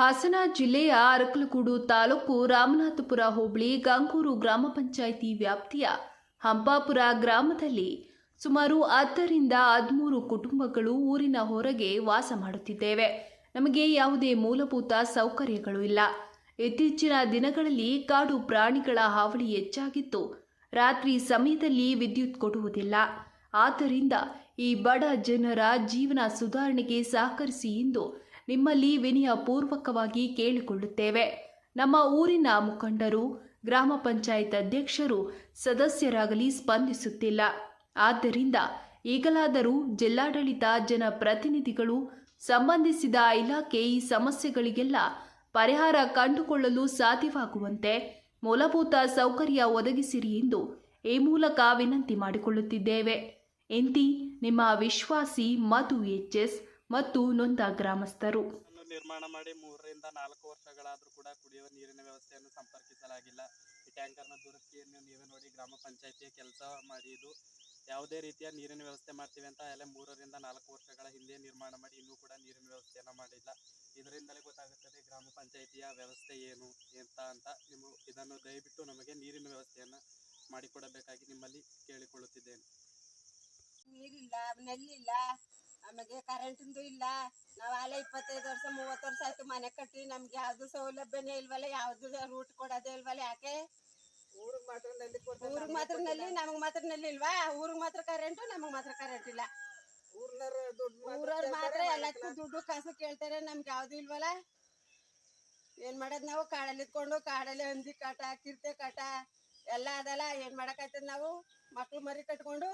ಹಾಸನ ಜಿಲ್ಲೆಯ ಅರಕಲಗೂಡು ತಾಲೂಕು ರಾಮನಾಥಪುರ ಹೋಬಳಿ ಗಾಂಗೂರು ಗ್ರಾಮ ಪಂಚಾಯಿತಿ ವ್ಯಾಪ್ತಿಯ ಹಂಪಾಪುರ ಗ್ರಾಮದಲ್ಲಿ ಸುಮಾರು ಹತ್ತರಿಂದ ಹದಿಮೂರು ಕುಟುಂಬಗಳು ಊರಿನ ಹೊರಗೆ ವಾಸ ಮಾಡುತ್ತಿದ್ದೇವೆ. ನಮಗೆ ಯಾವುದೇ ಮೂಲಭೂತ ಸೌಕರ್ಯಗಳು ಇಲ್ಲ. ಇತ್ತೀಚಿನ ದಿನಗಳಲ್ಲಿ ಕಾಡು ಪ್ರಾಣಿಗಳ ಹಾವಳಿ ಹೆಚ್ಚಾಗಿತ್ತು. ರಾತ್ರಿ ಸಮಯದಲ್ಲಿ ವಿದ್ಯುತ್ ಕೊಡುವುದಿಲ್ಲ. ಆದ್ದರಿಂದ ಈ ಬಡ ಜನರ ಜೀವನ ಸುಧಾರಣೆಗೆ ಸಹಕರಿಸಿ ಎಂದು ನಿಮ್ಮಲ್ಲಿ ವಿನಯಪೂರ್ವಕವಾಗಿ ಕೇಳಿಕೊಳ್ಳುತ್ತೇವೆ. ನಮ್ಮ ಊರಿನ ಮುಖಂಡರು, ಗ್ರಾಮ ಪಂಚಾಯತ್ ಅಧ್ಯಕ್ಷರು ಸದಸ್ಯರಾಗಲಿ ಸ್ಪಂದಿಸುತ್ತಿಲ್ಲ. ಆದ್ದರಿಂದ ಈಗಲಾದರೂ ಜಿಲ್ಲಾಡಳಿತ ಜನಪ್ರತಿನಿಧಿಗಳು ಸಂಬಂಧಿಸಿದ ಇಲಾಖೆ ಈ ಸಮಸ್ಯೆಗಳಿಗೆಲ್ಲ ಪರಿಹಾರ ಕಂಡುಕೊಳ್ಳಲು ಸಾಧ್ಯವಾಗುವಂತೆ ಮೂಲಭೂತ ಸೌಕರ್ಯ ಒದಗಿಸಿರಿ ಎಂದು ಈ ಮೂಲಕ ವಿನಂತಿ ಮಾಡಿಕೊಳ್ಳುತ್ತಿದ್ದೇವೆ. ಎಂತಿ ನಿಮ್ಮ ವಿಶ್ವಾಸಿ ಮಧು ಎಚ್ ಎಸ್ ಮತ್ತು ನೊಂದ ಗ್ರಾಮಸ್ಥರು. ನಿರ್ಮಾಣ ಮಾಡಿ ಮೂರರಿಂದ ನಾಲ್ಕು ವರ್ಷಗಳಾದರೂ ಕೂಡ ಕುಡಿಯುವ ನೀರಿನ ವ್ಯವಸ್ಥೆಯನ್ನು ಸಂಪರ್ಕಿಸಲಾಗಿಲ್ಲ. ಈ ಟ್ಯಾಂಕರ್ನ ದುರಸ್ತಿಯನ್ನು ನೀವೇ ನೋಡಿ ಗ್ರಾಮ ಪಂಚಾಯಿತಿಯ ಕೆಲಸ ಮಾಡಿದ್ದು ಇದು ಯಾವುದೇ ರೀತಿಯ ನೀರಿನ ವ್ಯವಸ್ಥೆ ಮಾಡ್ತೀವಿ ಅಂತ ಎಲ್ಲ ಮೂರರಿಂದ ನಾಲ್ಕು ವರ್ಷಗಳ ಹಿಂದೆ ನಿರ್ಮಾಣ ಮಾಡಿ ಇನ್ನೂ ಕೂಡ ನೀರಿನ ವ್ಯವಸ್ಥೆಯನ್ನು ಮಾಡಿಲ್ಲ. ಇದರಿಂದಲೇ ಗೊತ್ತಾಗುತ್ತದೆ ಗ್ರಾಮ ಪಂಚಾಯಿತಿಯ ವ್ಯವಸ್ಥೆ ಏನು ಅಂತ ಅಂತ. ನೀವು ಇದನ್ನು ದಯವಿಟ್ಟು ನಮಗೆ ನೀರಿನ ವ್ಯವಸ್ಥೆಯನ್ನು ಮಾಡಿಕೊಡಬೇಕಾಗಿ ನಿಮ್ಮಲ್ಲಿ ಕೇಳಿಕೊಳ್ಳುತ್ತಿದ್ದೇನೆ. ನೀರಿಲ್ಲ ನೆಲ್ಲಿಲ್ಲ. ಆಮೇಲೆ ಕರೆಂಟಿಂದು ಇಲ್ಲ. ನಾವು ಅಲ್ಲ ಇಪ್ಪತ್ತೈದು ವರ್ಷ ಮೂವತ್ತು ವರ್ಷ ಆಯ್ತು ಮನೆ ಕಟ್ಟಿ ನಮ್ಗೆ ಯಾವ್ದು ಸೌಲಭ್ಯನೇ ಇಲ್ವಲ್ಲ ಯಾವ್ದು ರೂಟ್ ಕೊಡೋದೇ ಇಲ್ವಲ್ಲ ಯಾಕೆ? ಊರಿಗೆ ಮಾತ್ರ ನಲ್ಲಿ ಊರಿಗೆ ಮಾತ್ರ ನಲ್ಲಿ ನಮಗೆ ಮಾತ್ರ ನಲ್ಲಿ ಇಲ್ವಾ? ಊರಿಗೆ ಮಾತ್ರ ಕರೆಂಟು ನಮಗೆ ಮಾತ್ರ ಕರೆಂಟ್ ಇಲ್ಲ. ಊರವ್ರು ಮಾತ್ರ ಎಲ್ಲದಕ್ಕೂ ದುಡ್ಡು ಕಾಸು ಕೇಳ್ತಾರೆ ನಮ್ಗೆ ಯಾವ್ದು ಇಲ್ವಲ್ಲ? ಏನ್ ಮಾಡೋದ್ ನಾವು? ಕಾಡಲ್ಲಿ ಇದ್ಕೊಂಡು ಕಾಡಲ್ಲಿ ಹಂದಿ ಕಾಟ ಕಿರ್ತೆ ಕಾಟ ಎಲ್ಲ ಅದಲ್ಲ ಏನ್ ಮಾಡಕ್ಕಾಯ್ತದ ನಾವು? ಮಕ್ಳು ಮರಿ ಕಟ್ಕೊಂಡು?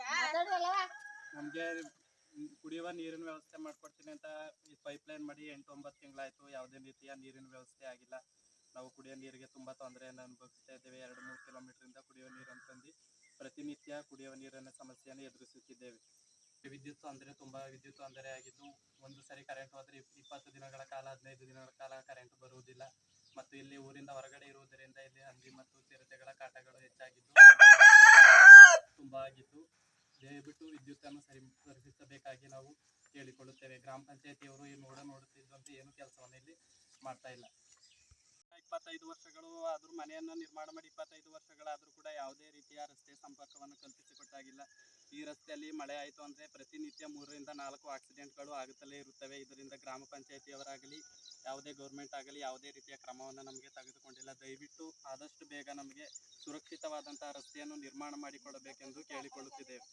ಮಾತಾಡೋದಲ್ಲವ ನಮಗೆ ಕುಡಿಯುವ ನೀರಿನ ವ್ಯವಸ್ಥೆ ಮಾಡಿಕೊಡ್ತೀನಿ ಅಂತ ಈ ಪೈಪ್ ಲೈನ್ ಮಾಡಿ ಎಂಟು, ಒಂಬತ್ತು ತಿಂಗಳಾಯಿತು. ಯಾವುದೇ ರೀತಿಯ ನೀರಿನ ವ್ಯವಸ್ಥೆ ಆಗಿಲ್ಲ. ನಾವು ಕುಡಿಯೋ ನೀರಿಗೆ ತುಂಬ ತೊಂದರೆಯನ್ನು ಅನುಭವಿಸ್ತಾ ಇದ್ದೇವೆ. ಎರಡು, ಮೂರು ಕಿಲೋಮೀಟ್ರಿಂದ ಕುಡಿಯುವ ನೀರು ಅಂತಂದು ಪ್ರತಿನಿತ್ಯ ಕುಡಿಯುವ ನೀರಿನ ಸಮಸ್ಯೆಯನ್ನು ಎದುರಿಸುತ್ತಿದ್ದೇವೆ. ವಿದ್ಯುತ್ ತೊಂದರೆ ತುಂಬ, ವಿದ್ಯುತ್ ತೊಂದರೆ ಆಗಿದ್ದು ಒಂದು ಸರಿ ಕರೆಂಟ್ ಹೋದರೆ ಇಪ್ಪತ್ತು ದಿನಗಳ ಕಾಲ, ಹದಿನೈದು ದಿನಗಳ ಕಾಲ ಕರೆಂಟ್ ಬರುವುದಿಲ್ಲ. ಮತ್ತು ಇಲ್ಲಿ ಊರಿಂದ ಹೊರಗಡೆ ಇರುವುದರಿಂದ ಇಲ್ಲಿ ಹಂದಿ ಮತ್ತು ಚಿರತೆಗಳ ಕಾಟಗಳು ಹೆಚ್ಚಾಗಿದ್ದು ತುಂಬ ಆಗಿದ್ದು ದಯವಿಟ್ಟು ವಿದ್ಯುತ್ತನ್ನು ಸರಿ ಸರಿಸಬೇಕಾಗಿ ನಾವು ಕೇಳಿಕೊಳ್ಳುತ್ತೇವೆ ಗ್ರಾಮ ಪಂಚಾಯತಿಯವರು ಈ ನೋಡ ನೋಡುತ್ತಿದ್ದಂತೆ ಏನು ಕೆಲಸವನ್ನು ಇಲ್ಲಿ ಮಾಡ್ತಾ ಇಲ್ಲ. ಇಪ್ಪತ್ತೈದು ವರ್ಷಗಳು ಆದರೂ ಮನೆಯನ್ನು ನಿರ್ಮಾಣ ಮಾಡಿ ಇಪ್ಪತ್ತೈದು ವರ್ಷಗಳಾದರೂ ಕೂಡ ಯಾವುದೇ ರೀತಿಯ ರಸ್ತೆ ಸಂಪರ್ಕವನ್ನು ಕಲ್ಪಿಸಿಕೊಟ್ಟಾಗಿಲ್ಲ. ಈ ರಸ್ತೆಯಲ್ಲಿ ಮಳೆ ಆಯಿತು ಅಂದರೆ ಪ್ರತಿನಿತ್ಯ ಮೂರರಿಂದ ನಾಲ್ಕು ಆಕ್ಸಿಡೆಂಟ್ಗಳು ಆಗುತ್ತಲೇ ಇರುತ್ತವೆ. ಇದರಿಂದ ಗ್ರಾಮ ಪಂಚಾಯತಿಯವರಾಗಲಿ, ಯಾವುದೇ ಗೌರ್ಮೆಂಟ್ ಆಗಲಿ ಯಾವುದೇ ರೀತಿಯ ಕ್ರಮವನ್ನು ನಮಗೆ ತೆಗೆದುಕೊಂಡಿಲ್ಲ. ದಯವಿಟ್ಟು ಆದಷ್ಟು ಬೇಗ ನಮಗೆ ಸುರಕ್ಷಿತವಾದಂತಹ ರಸ್ತೆಯನ್ನು ನಿರ್ಮಾಣ ಮಾಡಿಕೊಡಬೇಕೆಂದು ಕೇಳಿಕೊಳ್ಳುತ್ತಿದ್ದೇವೆ.